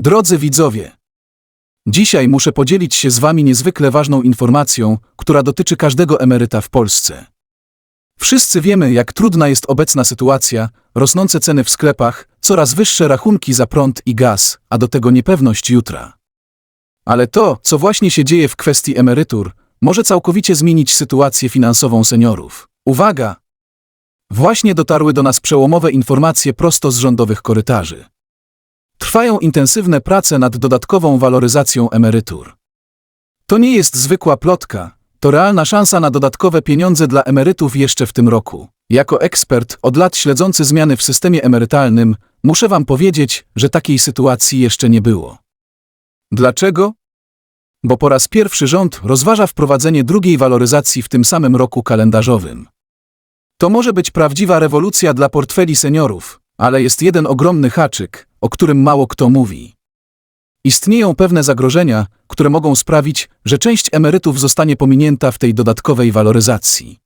Drodzy widzowie, dzisiaj muszę podzielić się z Wami niezwykle ważną informacją, która dotyczy każdego emeryta w Polsce. Wszyscy wiemy, jak trudna jest obecna sytuacja, rosnące ceny w sklepach, coraz wyższe rachunki za prąd i gaz, a do tego niepewność jutra. Ale to, co właśnie się dzieje w kwestii emerytur, może całkowicie zmienić sytuację finansową seniorów. Uwaga! Właśnie dotarły do nas przełomowe informacje prosto z rządowych korytarzy. Trwają intensywne prace nad dodatkową waloryzacją emerytur. To nie jest zwykła plotka, to realna szansa na dodatkowe pieniądze dla emerytów jeszcze w tym roku. Jako ekspert od lat śledzący zmiany w systemie emerytalnym, muszę Wam powiedzieć, że takiej sytuacji jeszcze nie było. Dlaczego? Bo po raz pierwszy rząd rozważa wprowadzenie drugiej waloryzacji w tym samym roku kalendarzowym. To może być prawdziwa rewolucja dla portfeli seniorów, ale jest jeden ogromny haczyk, o którym mało kto mówi. Istnieją pewne zagrożenia, które mogą sprawić, że część emerytów zostanie pominięta w tej dodatkowej waloryzacji.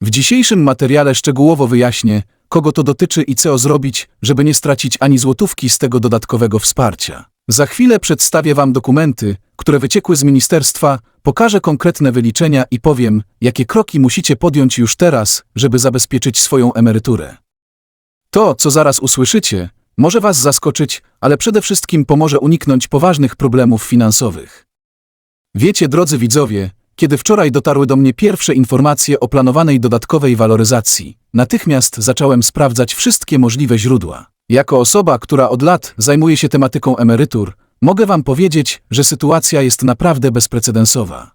W dzisiejszym materiale szczegółowo wyjaśnię, kogo to dotyczy i co zrobić, żeby nie stracić ani złotówki z tego dodatkowego wsparcia. Za chwilę przedstawię Wam dokumenty, które wyciekły z ministerstwa, pokażę konkretne wyliczenia i powiem, jakie kroki musicie podjąć już teraz, żeby zabezpieczyć swoją emeryturę. To, co zaraz usłyszycie, może Was zaskoczyć, ale przede wszystkim pomoże uniknąć poważnych problemów finansowych. Wiecie, drodzy widzowie, kiedy wczoraj dotarły do mnie pierwsze informacje o planowanej dodatkowej waloryzacji, natychmiast zacząłem sprawdzać wszystkie możliwe źródła. Jako osoba, która od lat zajmuje się tematyką emerytur, mogę Wam powiedzieć, że sytuacja jest naprawdę bezprecedensowa.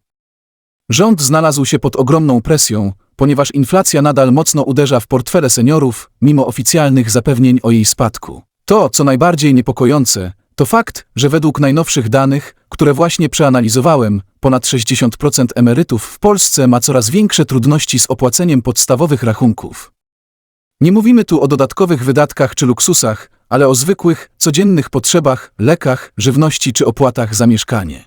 Rząd znalazł się pod ogromną presją, ponieważ inflacja nadal mocno uderza w portfele seniorów, mimo oficjalnych zapewnień o jej spadku. To, co najbardziej niepokojące, to fakt, że według najnowszych danych, które właśnie przeanalizowałem, ponad 60% emerytów w Polsce ma coraz większe trudności z opłaceniem podstawowych rachunków. Nie mówimy tu o dodatkowych wydatkach czy luksusach, ale o zwykłych, codziennych potrzebach, lekach, żywności czy opłatach za mieszkanie.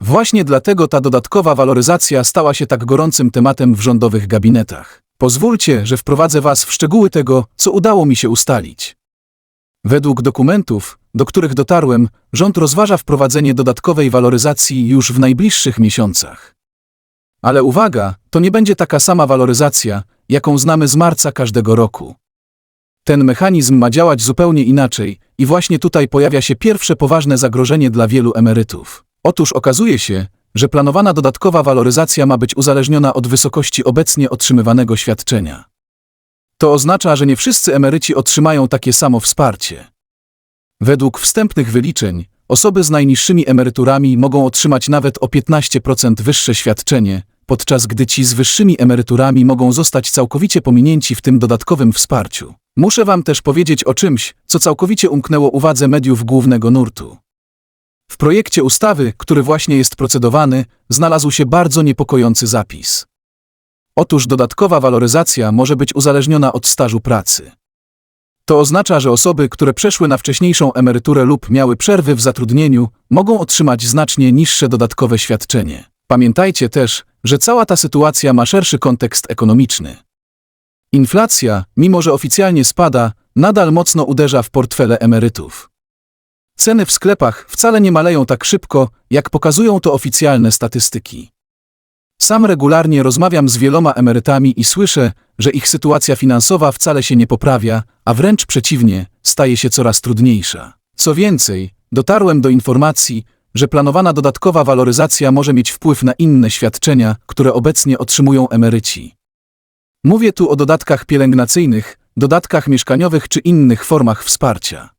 Właśnie dlatego ta dodatkowa waloryzacja stała się tak gorącym tematem w rządowych gabinetach. Pozwólcie, że wprowadzę Was w szczegóły tego, co udało mi się ustalić. Według dokumentów, do których dotarłem, rząd rozważa wprowadzenie dodatkowej waloryzacji już w najbliższych miesiącach. Ale uwaga, to nie będzie taka sama waloryzacja, jaką znamy z marca każdego roku. Ten mechanizm ma działać zupełnie inaczej i właśnie tutaj pojawia się pierwsze poważne zagrożenie dla wielu emerytów. Otóż okazuje się, że planowana dodatkowa waloryzacja ma być uzależniona od wysokości obecnie otrzymywanego świadczenia. To oznacza, że nie wszyscy emeryci otrzymają takie samo wsparcie. Według wstępnych wyliczeń, osoby z najniższymi emeryturami mogą otrzymać nawet o 15% wyższe świadczenie, podczas gdy ci z wyższymi emeryturami mogą zostać całkowicie pominięci w tym dodatkowym wsparciu. Muszę Wam też powiedzieć o czymś, co całkowicie umknęło uwadze mediów głównego nurtu. W projekcie ustawy, który właśnie jest procedowany, znalazł się bardzo niepokojący zapis. Otóż dodatkowa waloryzacja może być uzależniona od stażu pracy. To oznacza, że osoby, które przeszły na wcześniejszą emeryturę lub miały przerwy w zatrudnieniu, mogą otrzymać znacznie niższe dodatkowe świadczenie. Pamiętajcie też, że cała ta sytuacja ma szerszy kontekst ekonomiczny. Inflacja, mimo że oficjalnie spada, nadal mocno uderza w portfele emerytów. Ceny w sklepach wcale nie maleją tak szybko, jak pokazują to oficjalne statystyki. Sam regularnie rozmawiam z wieloma emerytami i słyszę, że ich sytuacja finansowa wcale się nie poprawia, a wręcz przeciwnie, staje się coraz trudniejsza. Co więcej, dotarłem do informacji, że planowana dodatkowa waloryzacja może mieć wpływ na inne świadczenia, które obecnie otrzymują emeryci. Mówię tu o dodatkach pielęgnacyjnych, dodatkach mieszkaniowych czy innych formach wsparcia.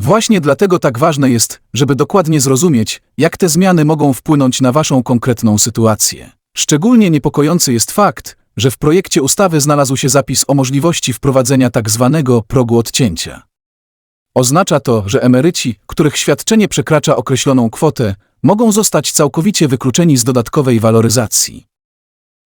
Właśnie dlatego tak ważne jest, żeby dokładnie zrozumieć, jak te zmiany mogą wpłynąć na Waszą konkretną sytuację. Szczególnie niepokojący jest fakt, że w projekcie ustawy znalazł się zapis o możliwości wprowadzenia tak zwanego progu odcięcia. Oznacza to, że emeryci, których świadczenie przekracza określoną kwotę, mogą zostać całkowicie wykluczeni z dodatkowej waloryzacji.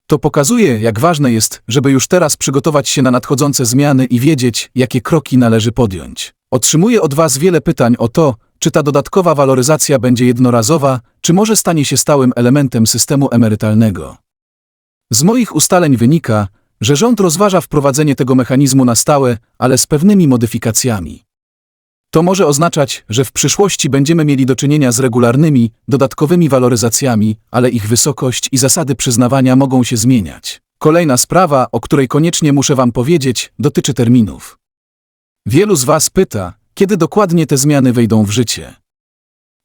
To pokazuje, jak ważne jest, żeby już teraz przygotować się na nadchodzące zmiany i wiedzieć, jakie kroki należy podjąć. Otrzymuję od Was wiele pytań o to, czy ta dodatkowa waloryzacja będzie jednorazowa, czy może stanie się stałym elementem systemu emerytalnego. Z moich ustaleń wynika, że rząd rozważa wprowadzenie tego mechanizmu na stałe, ale z pewnymi modyfikacjami. To może oznaczać, że w przyszłości będziemy mieli do czynienia z regularnymi, dodatkowymi waloryzacjami, ale ich wysokość i zasady przyznawania mogą się zmieniać. Kolejna sprawa, o której koniecznie muszę Wam powiedzieć, dotyczy terminów. Wielu z Was pyta, kiedy dokładnie te zmiany wejdą w życie.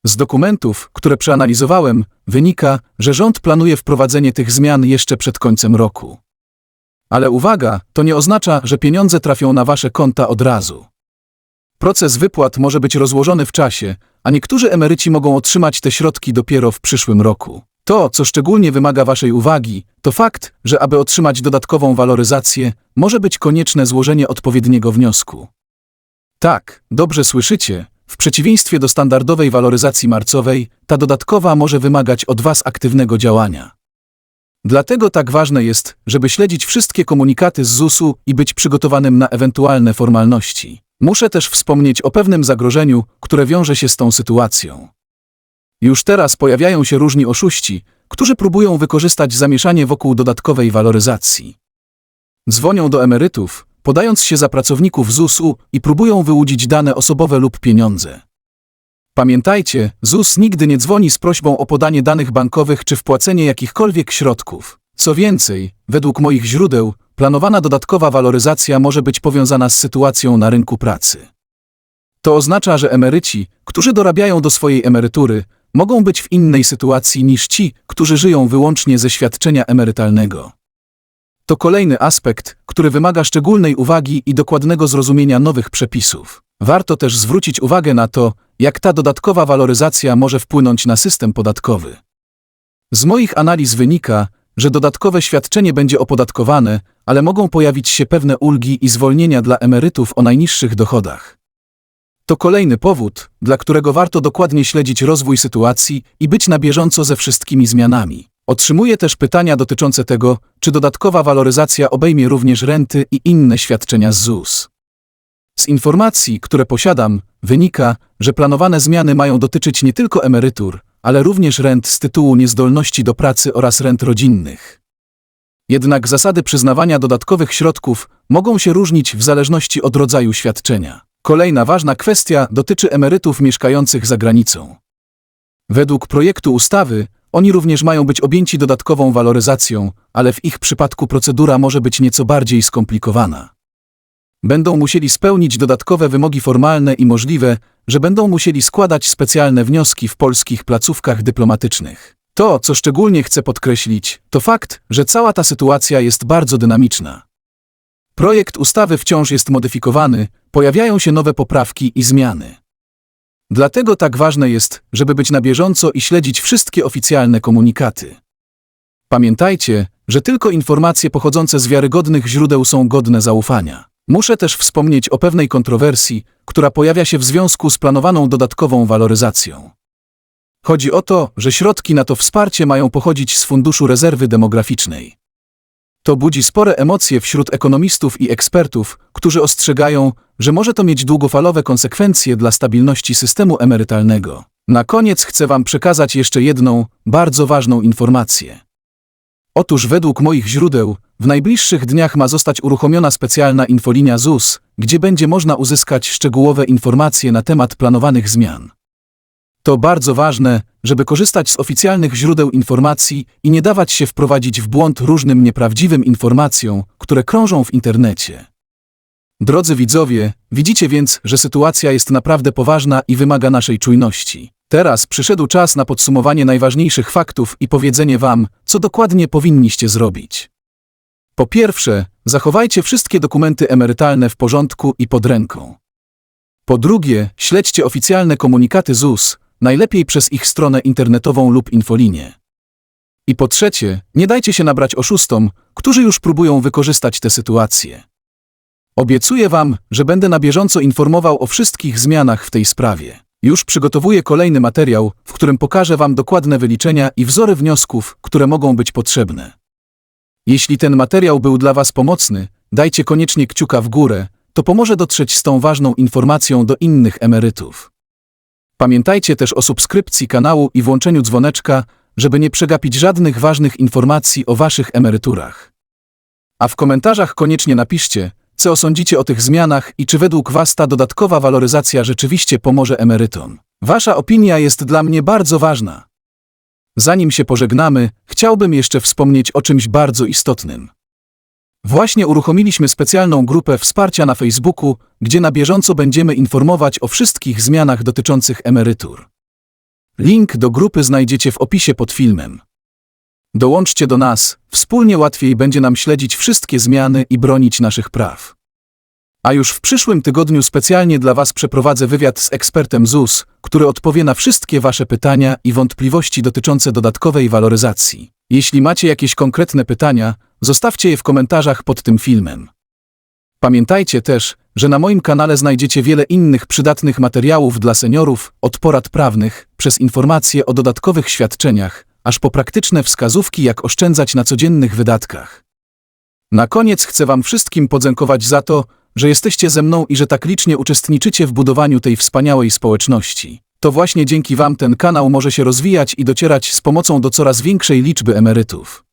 Z dokumentów, które przeanalizowałem, wynika, że rząd planuje wprowadzenie tych zmian jeszcze przed końcem roku. Ale uwaga, to nie oznacza, że pieniądze trafią na Wasze konta od razu. Proces wypłat może być rozłożony w czasie, a niektórzy emeryci mogą otrzymać te środki dopiero w przyszłym roku. To, co szczególnie wymaga Waszej uwagi, to fakt, że aby otrzymać dodatkową waloryzację, może być konieczne złożenie odpowiedniego wniosku. Tak, dobrze słyszycie, w przeciwieństwie do standardowej waloryzacji marcowej, ta dodatkowa może wymagać od Was aktywnego działania. Dlatego tak ważne jest, żeby śledzić wszystkie komunikaty z ZUS-u i być przygotowanym na ewentualne formalności. Muszę też wspomnieć o pewnym zagrożeniu, które wiąże się z tą sytuacją. Już teraz pojawiają się różni oszuści, którzy próbują wykorzystać zamieszanie wokół dodatkowej waloryzacji. Dzwonią do emerytów, podając się za pracowników ZUS-u i próbują wyłudzić dane osobowe lub pieniądze. Pamiętajcie, ZUS nigdy nie dzwoni z prośbą o podanie danych bankowych czy wpłacenie jakichkolwiek środków. Co więcej, według moich źródeł, planowana dodatkowa waloryzacja może być powiązana z sytuacją na rynku pracy. To oznacza, że emeryci, którzy dorabiają do swojej emerytury, mogą być w innej sytuacji niż ci, którzy żyją wyłącznie ze świadczenia emerytalnego. To kolejny aspekt, który wymaga szczególnej uwagi i dokładnego zrozumienia nowych przepisów. Warto też zwrócić uwagę na to, jak ta dodatkowa waloryzacja może wpłynąć na system podatkowy. Z moich analiz wynika, że dodatkowe świadczenie będzie opodatkowane, ale mogą pojawić się pewne ulgi i zwolnienia dla emerytów o najniższych dochodach. To kolejny powód, dla którego warto dokładnie śledzić rozwój sytuacji i być na bieżąco ze wszystkimi zmianami. Otrzymuję też pytania dotyczące tego, czy dodatkowa waloryzacja obejmie również renty i inne świadczenia z ZUS. Z informacji, które posiadam, wynika, że planowane zmiany mają dotyczyć nie tylko emerytur, ale również rent z tytułu niezdolności do pracy oraz rent rodzinnych. Jednak zasady przyznawania dodatkowych środków mogą się różnić w zależności od rodzaju świadczenia. Kolejna ważna kwestia dotyczy emerytów mieszkających za granicą. Według projektu ustawy oni również mają być objęci dodatkową waloryzacją, ale w ich przypadku procedura może być nieco bardziej skomplikowana. Będą musieli spełnić dodatkowe wymogi formalne i możliwe, że będą musieli składać specjalne wnioski w polskich placówkach dyplomatycznych. To, co szczególnie chcę podkreślić, to fakt, że cała ta sytuacja jest bardzo dynamiczna. Projekt ustawy wciąż jest modyfikowany, pojawiają się nowe poprawki i zmiany. Dlatego tak ważne jest, żeby być na bieżąco i śledzić wszystkie oficjalne komunikaty. Pamiętajcie, że tylko informacje pochodzące z wiarygodnych źródeł są godne zaufania. Muszę też wspomnieć o pewnej kontrowersji, która pojawia się w związku z planowaną dodatkową waloryzacją. Chodzi o to, że środki na to wsparcie mają pochodzić z Funduszu Rezerwy Demograficznej. To budzi spore emocje wśród ekonomistów i ekspertów, którzy ostrzegają, że może to mieć długofalowe konsekwencje dla stabilności systemu emerytalnego. Na koniec chcę Wam przekazać jeszcze jedną, bardzo ważną informację. Otóż według moich źródeł, w najbliższych dniach ma zostać uruchomiona specjalna infolinia ZUS, gdzie będzie można uzyskać szczegółowe informacje na temat planowanych zmian. To bardzo ważne, żeby korzystać z oficjalnych źródeł informacji i nie dawać się wprowadzić w błąd różnym nieprawdziwym informacjom, które krążą w internecie. Drodzy widzowie, widzicie więc, że sytuacja jest naprawdę poważna i wymaga naszej czujności. Teraz przyszedł czas na podsumowanie najważniejszych faktów i powiedzenie Wam, co dokładnie powinniście zrobić. Po pierwsze, zachowajcie wszystkie dokumenty emerytalne w porządku i pod ręką. Po drugie, śledźcie oficjalne komunikaty ZUS, najlepiej przez ich stronę internetową lub infolinię. I po trzecie, nie dajcie się nabrać oszustom, którzy już próbują wykorzystać tę sytuację. Obiecuję Wam, że będę na bieżąco informował o wszystkich zmianach w tej sprawie. Już przygotowuję kolejny materiał, w którym pokażę Wam dokładne wyliczenia i wzory wniosków, które mogą być potrzebne. Jeśli ten materiał był dla Was pomocny, dajcie koniecznie kciuka w górę, to pomoże dotrzeć z tą ważną informacją do innych emerytów. Pamiętajcie też o subskrypcji kanału i włączeniu dzwoneczka, żeby nie przegapić żadnych ważnych informacji o Waszych emeryturach. A w komentarzach koniecznie napiszcie, Co osądzicie o tych zmianach i czy według Was ta dodatkowa waloryzacja rzeczywiście pomoże emerytom? Wasza opinia jest dla mnie bardzo ważna. Zanim się pożegnamy, chciałbym jeszcze wspomnieć o czymś bardzo istotnym. Właśnie uruchomiliśmy specjalną grupę wsparcia na Facebooku, gdzie na bieżąco będziemy informować o wszystkich zmianach dotyczących emerytur. Link do grupy znajdziecie w opisie pod filmem. Dołączcie do nas, wspólnie łatwiej będzie nam śledzić wszystkie zmiany i bronić naszych praw. A już w przyszłym tygodniu specjalnie dla Was przeprowadzę wywiad z ekspertem ZUS, który odpowie na wszystkie Wasze pytania i wątpliwości dotyczące dodatkowej waloryzacji. Jeśli macie jakieś konkretne pytania, zostawcie je w komentarzach pod tym filmem. Pamiętajcie też, że na moim kanale znajdziecie wiele innych przydatnych materiałów dla seniorów, od porad prawnych, przez informacje o dodatkowych świadczeniach, aż po praktyczne wskazówki, jak oszczędzać na codziennych wydatkach. Na koniec chcę Wam wszystkim podziękować za to, że jesteście ze mną i że tak licznie uczestniczycie w budowaniu tej wspaniałej społeczności. To właśnie dzięki Wam ten kanał może się rozwijać i docierać z pomocą do coraz większej liczby emerytów.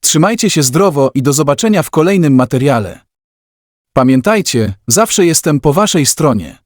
Trzymajcie się zdrowo i do zobaczenia w kolejnym materiale. Pamiętajcie, zawsze jestem po Waszej stronie.